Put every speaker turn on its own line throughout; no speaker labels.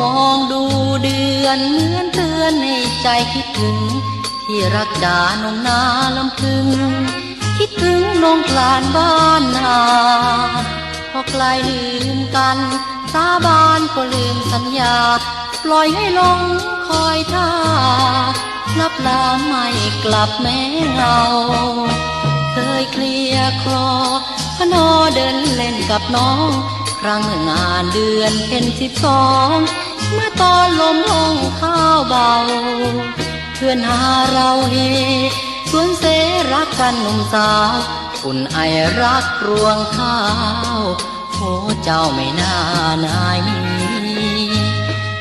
มองดูเดือนเหมือนเตือนในใจคิดถึง ที่รักดานงนาลำพึง คิดถึงนงกลานบ้านนาพอไกลลืมกัน สาบานก็ลืมสัญญา ปล่อยให้ลงคอยท่ารับลาไม่กลับแม้เงา เคยเคลียคลอพนอเดินเล่นกับน้อง ครั้งงานเดือนเป็นสิบสอง เมื่อตอนลมลงข้าวเบา เพื่อนหาเราเฮสวนเสรักกันหนุ่มสาวอุ่นไอรักรวงข้าวโอเจ้าไม่น่านาย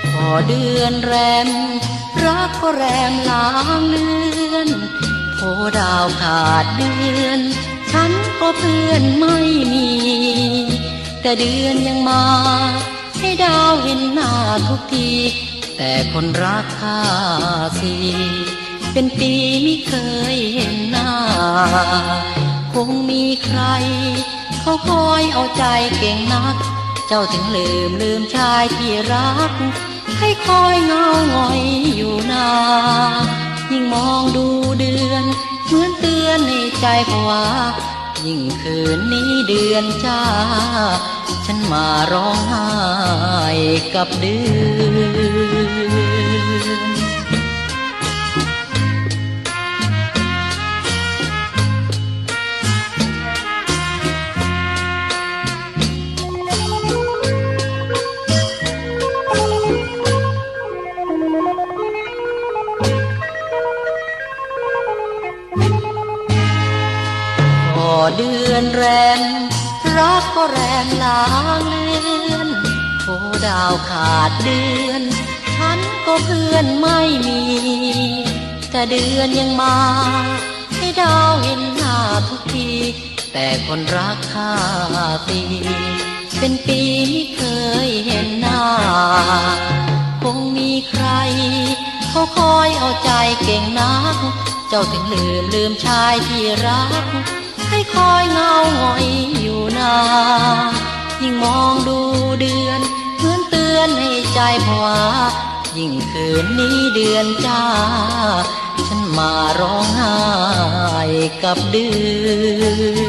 พอเดือนแรม รักก็แรมลางเลือนโทดาวขาดเดือน ฉันก็เพื่อนไม่มี แต่เดือนยังมา ให้ดาวเห็นหน้าทุกที แต่คนรักข้าสิเป็นปีไม่เคยเห็นหน้า คงมีใคร เขาคอยเอาใจเก่งนัก เจ้าถึงลืมลืมชายที่รัก ให้คอยเงาหงอยอยู่นายิ่งมองดูเดือน เหมือนเตือนในใจภาวะยิ่งคืนนี้เดือนจ้า ฉันมาร้องไห้ กับเดือนพอเดือนแรมรักก็แรมลางเลือ ดาวขาดเดือน ฉันก็เพื่อนไม่มี แต่เดือนยังมา ให้ดาวเห็นหน้าทุกที แต่คนรักข้าตีเป็นปีไม่เคยเห็นหน้า คงมีใคร เขาคอยเอาใจเก่งนัก เจ้าถึงลืมลืมชายที่รัก ให้คอยเงาหงอยอยู่นายิ่งมองดูเดือน ใจผวา ยิ่งคืนนี้เดือนจ้า ฉันมาร้องไห้กับเดือน